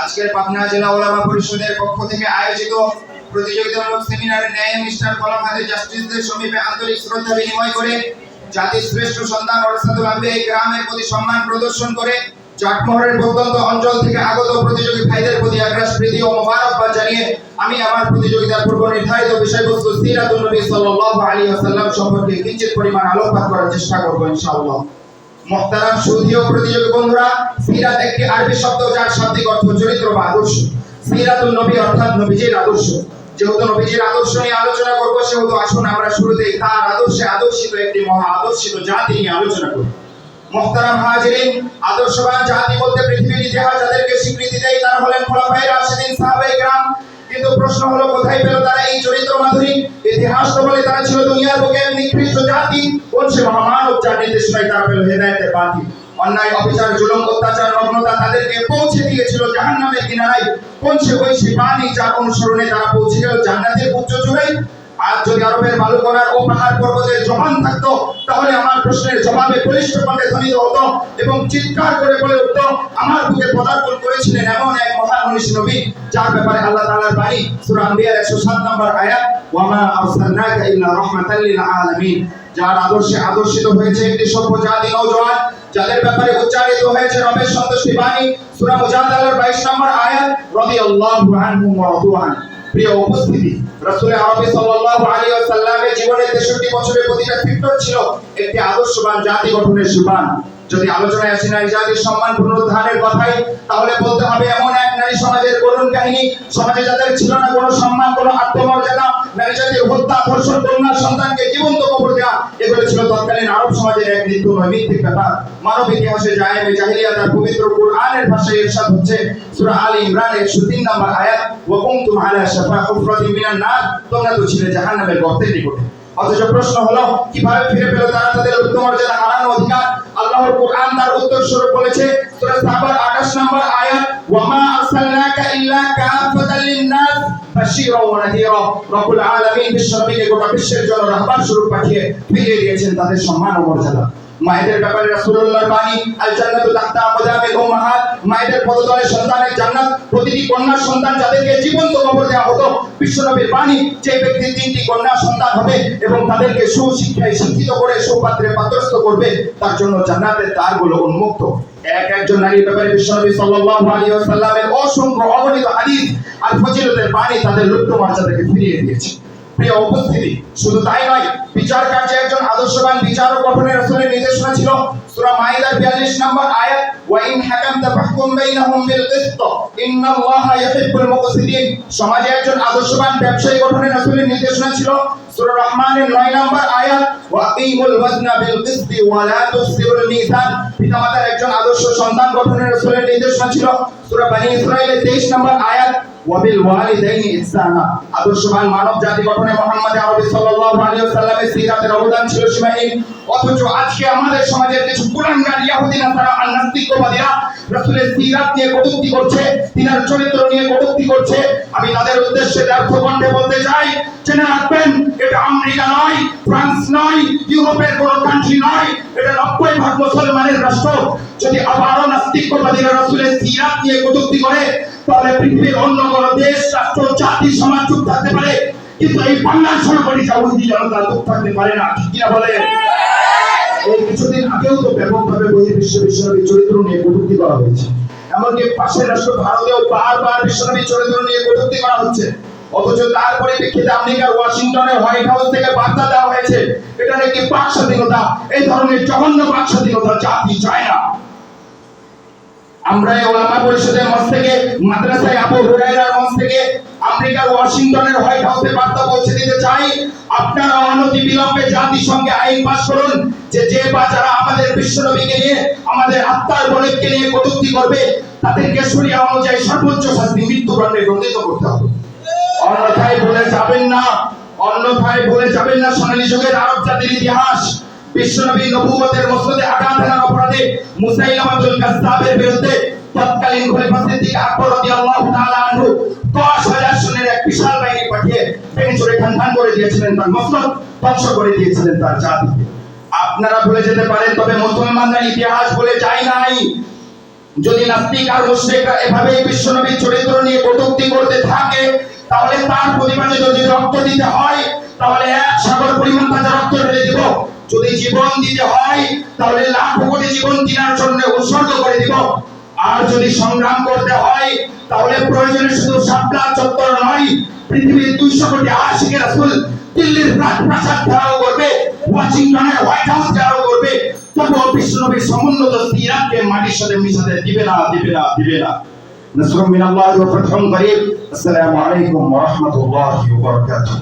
আজকের পাবনা জেলা ওলামা পরিষদের পক্ষ থেকে আয়োজিত প্রতিযোগিতামূলক সেমিনারে ন্যায় মিস্টার কলাম হাতে জাস্টিসদের সমীপে আন্তরিক শ্রদ্ধা বিনিময় করে জাতির শ্রেষ্ঠ সন্তান অরসাদুল আম্বে এই গ্রামের প্রতি সম্মান প্রদর্শন করে চাটমোহরের প্রত্যন্ত অঞ্চল থেকে আগত প্রতিযোগী ভাইদের প্রতি একরাশ প্রীতি ও মোবারকবাদ জানিয়ে আমি আমার প্রতিযোগিতার পূর্ব নির্ধারিত বিষয়বস্তু সিরাতুল নবী সাল্লাল্লাহু আলাইহি ওয়াসাল্লাম সম্পর্কে কিঞ্চিত পরিমাণ আলোকপাত করার চেষ্টা করব ইনশাআল্লাহ। মহতারাম সুধীয় প্রতিযোগী বন্ধুরা, সিরাত একটি আরবি শব্দ যার অর্থ চরিত্র বা আদর্শ। সিরাতুল নবী অর্থাৎ নবীজির আদর্শ। যেহেতু নবীজির আদর্শ নিয়ে আলোচনা করব, সেহেতু আসুন আমরা শুরুতেই তার আদর্শে আদর্শিত একটি মহা আদর্শিত জাতি নিয়ে আলোচনা করব হাজিরিন, আদর্শবান জাতি বলতে পৃথিবীর ইতিহাস যাদেরকে স্বীকৃতি দেয়, তারা হলেন খোলাফাই সাহাবাই গ্রাম কিন্তু প্রশ্ন হলো, কোথায় পেল তারা এই চরিত্র মাধুরী? ইতিহাস তো বলে তারা ছিল দুনিয়ার বুকে নিকৃষ্ট জাতি সে মহামানব যার নির্দেশনায় তারা হেদায়েতের অন্যায়, অবিচার, জুলম, অত্যাচার, নগ্নতা তাদেরকে পৌঁছে দিয়েছিল জাহান্নামের কিনারায়। কোন সে ওই সে বাণী যার অনুসরণে তারা পৌঁছে গেল জান্নাতের উচ্চ চূড়ায়। আজ যদি আরবের বালুকণার ও পাহাড় পর্বতের জবান থাকতো, তাহলে আমার প্রশ্নের জবাবে বলিষ্ঠ কণ্ঠে ধ্বনিত হতো এবং চিৎকার করে বলে উঠতো, আমার বুকে পদার্পণ করেছিলেন এমন এক মহান মনীষী নবী, যার ব্যাপারে আল্লাহ তাআলার বাণী, সূরা আম্বিয়ার 107 নম্বর আয়াত, ওয়ামা ইল্লা আলামিন যার আদর্শে আদর্শিত হয়েছে একটি সভ্য জাতি যাদের ব্যাপারে উচ্চারিত হয়েছে রবের সন্তুষ্টি বাণী, সূরা মুজাদালার 22 নম্বর আয়াত প্রিয় উপস্থিতি রাসূল আরবি সাল্লাল্লাহু আলাইহি ওয়াসাল্লামের জীবনে 63 বছরের প্রতিটা সেক্টর ছিল একটি আদর্শবান জাতি গঠনের সুবান। যদি আলোচনায় আসি নারী জাতির সম্মান পুনরুদ্ধারের কথাই, তাহলে বলতে হবে এমন নারী সমাজের করুণ কাহিনী, সমাজে যাদের ছিল না কোনো সম্মান, কোনো আত্মমর্যাদা, নারী জাতির হত্যা, ধর্ষণ কন্যা সন্তানকে জীবন্ত কবর দেওয়া এগুলো ছিল তৎকালীন আরব সমাজের এক নিত্য নৈমিত্তিক ব্যাপার। মানব ইতিহাসে জায়েমে জাহিলিয়া তার পবিত্র কুরআনের ভাষায় ইরশাদ হচ্ছে, সূরা আল ইমরান 103 নম্বর আয়াত, ওয়া কুনতুম আলা শাফা হুফরাতিন মিনান নার তোমরা তো ছিলে জাহান্নামের গর্তের নিকটে। অথচ প্রশ্ন হলো, কীভাবে ফিরে পেল তারা তাদের উত্তমর্যাদা হারানো অধিকার? আল্লাহর কোরআন তার উত্তর স্বরূপ বলেছে, সূরা সাবার 28 নম্বর আয়াত, ওয়ামা আরসালনাকা ইল্লা কাফাতাল লিন-নাস বাশীরা ওয়া নাযীরা রব্বুল আলামিন বিশ্বের জন্য রাহবার স্বরূপ পাঠিয়ে ফিরিয়ে দিয়েছেন তাদের সম্মান ও মর্যাদা। মায়েদের ব্যাপারে রাসূলুল্লাহর বাণী, আল জান্নাতু তাহতা আকদামিল উম্মাহাত মায়েদের পদতলে সন্তানের জান্নাত, প্রতিটি কন্যা সন্তান যাদেরকে জীবন্ত কবর দেওয়া হতো, বিশ্বনবীর বাণী, যে ব্যক্তি তিনটি কন্যা সন্তান হবে এবং তাদেরকে সুশিক্ষায় শিক্ষিত করে, সুপাত্রে পাত্রস্থ করবে, তার জন্য জান্নাতের দ্বারগুলো উন্মুক্ত। এক একজন নারীর ব্যাপারে বিশ্বনবী সাল্লাল্লাহু আলাইহি ওয়াসাল্লামের অসংখ্য অগণিত হাদিস আর ফজিলতের বাণী তাদের লুপ্ত মর্যাদাকে ফিরিয়ে দিয়েছে। প্রিয় উপস্থিতি। শুধু তাই নয়, বিচার কার্যে একজন আদর্শবান বিচারক গঠনের রাসূলের নির্দেশনা ছিল। সূরা মাইদার 42 নম্বর আয়াত ওয়া ইন হাকামতা ফাহকুম বাইনাহুম বিল কিসত ইন্নাল্লাহা ইউহিব্বুল মুকসিদিন সমাজে একজন আদর্শবান ব্যবসায়ী গঠনের রাসূলের নির্দেশনা ছিল। সূরা রহমানের 9 নম্বর আয়াত, ওয়া আকিমুল ওয়াজনা বিল কিসতি ওয়া লা তুসিরুল মিজান পিতামাতার একজন আদর্শ সন্তান গঠনের রাসূলের নির্দেশনা ছিল। সূরা বনি ইসরাঈলের 23 নম্বর আয়াত ওয়াবিল ওয়ালিদাইনি ইহসানা। আদর্শবান মানব জাতি গঠনে মুহাম্মদ আরবি সাল্লাল্লাহু আলাইহি ওয়াসাল্লামের সিরাতের অবদান ছিল সীমাহীন। অথচ আজকে আমাদের সমাজের কিছু নাসারা আর নাস্তিকবাদীরা রাসূলের সিরাত নিয়ে কটূক্তি করছে, তিনার চরিত্র নিয়ে কটূক্তি করছে। আমি তাদের উদ্দেশ্যে ব্যর্থ কণ্ঠে বলতে চাই, জেনে রাখবেন, এটা আমেরিকা নয়, ফ্রান্স নয়, ইউরোপের কোনো কান্ট্রি নয়, এটা নব্বই ভাগ মুসলমানের রাষ্ট্র। যদি আবারও নাস্তিকবাদীরা রাসূলের সিরাত নিয়ে কটূক্তি করে তাহলে পৃথিবীর অন্য কোন দেশ, রাষ্ট্র, জাতি, সমাজ চুপ থাকতে পারে, কিন্তু এই বাংলার সরকারি চাউদি জনতা চুপ থাকতে পারে না, ঠিক কিনা বলে এই কিছুদিন আগেও তো ব্যাপকভাবে বহির বিশ্ব বিশ্বনবী চরিত্র নিয়ে করা হয়েছে। এমনকি পাশের রাষ্ট্র ভারতেও বারবার বিশ্বনবী চরিত্র নিয়ে কটূক্তি করা হচ্ছে। অথচ তার পরিপ্রেক্ষিতে আমেরিকার হোয়াইট হাউস থেকে বার্তা দেওয়া হয়েছে, এটা নাকি বাক স্বাধীনতা এই ধরনের জঘন্য বাক স্বাধীনতা জাতি চায় না। আমরা এই ওলামা পরিষদের মঞ্চ থেকে, মাদ্রাসায় আবু হুরায়রার মঞ্চ থেকে আমেরিকার ওয়াশিংটনের হোয়াইট হাউসে বার্তা পৌঁছে দিতে চাই। আপনারা অনতি বিলম্বে আইন করুন, যে যে বা যারা আমাদের বিশ্বনবীকে নিয়ে, আমাদের আত্মার নিয়ে করবে, তাদেরকে অনুযায়ী সর্বোচ্চ শাস্তি মৃত্যুদণ্ডে দণ্ডিত করতে হবে। অন্যথায় বলে যাবেন না, অন্যথায় বলে যাবেন না সোনালী যুগের আরব জাতির ইতিহাস। বিশ্বনবী নবুয়তের মসনদে আঘাত হানার অপরাধে মুসাইলামাতুল কাযযাবের বিরুদ্ধে তৎকালীন খলিফা সিদ্দিক আকবর রাদিয়াল্লাহু তাআলা আনহু 10000 সৈন্যের এক বিশাল বাহিনী পাঠিয়ে ভেঙে চুরে খান করে দিয়েছিলেন তার মসনদ, ধ্বংস করে দিয়েছিলেন তার জাতিকে। আপনারা ভুলে যেতে পারেন, তবে মুসলমানরা ইতিহাস বলে যায় নাই। যদি নাস্তিক আর মুশরিকরা এভাবে বিশ্বনবীর চরিত্র নিয়ে কটূক্তি করতে থাকে, তাহলে তার প্রতিবাদে যদি রক্ত দিতে হয়, তাহলে এক সাগর পরিমাণ তাদের রক্ত ঢেলে দিব। যদি জীবন দিতে হয়, তাহলে লাখ কোটি জীবন কেনার জন্য উৎসর্গ করে দিব। আর যদি সংগ্রাম করতে হয় তাহলে প্রয়োজনে শুধু শাপলা চত্বর নয় পৃথিবীর দুইশো কোটি আশিকে রাসুল দিল্লির রাজপ্রাসাদ ঘেরাও করবে ওয়াশিংটনের হোয়াইট হাউস ঘেরাও করবে তবুও বিশ্বনবীর সমুন্নত ইরাককে মাটির সাথে মিশাতে দিবে না দিবে না দিবে না نصر من الله وفتح قريب السلام عليكم ورحمة الله وبركاته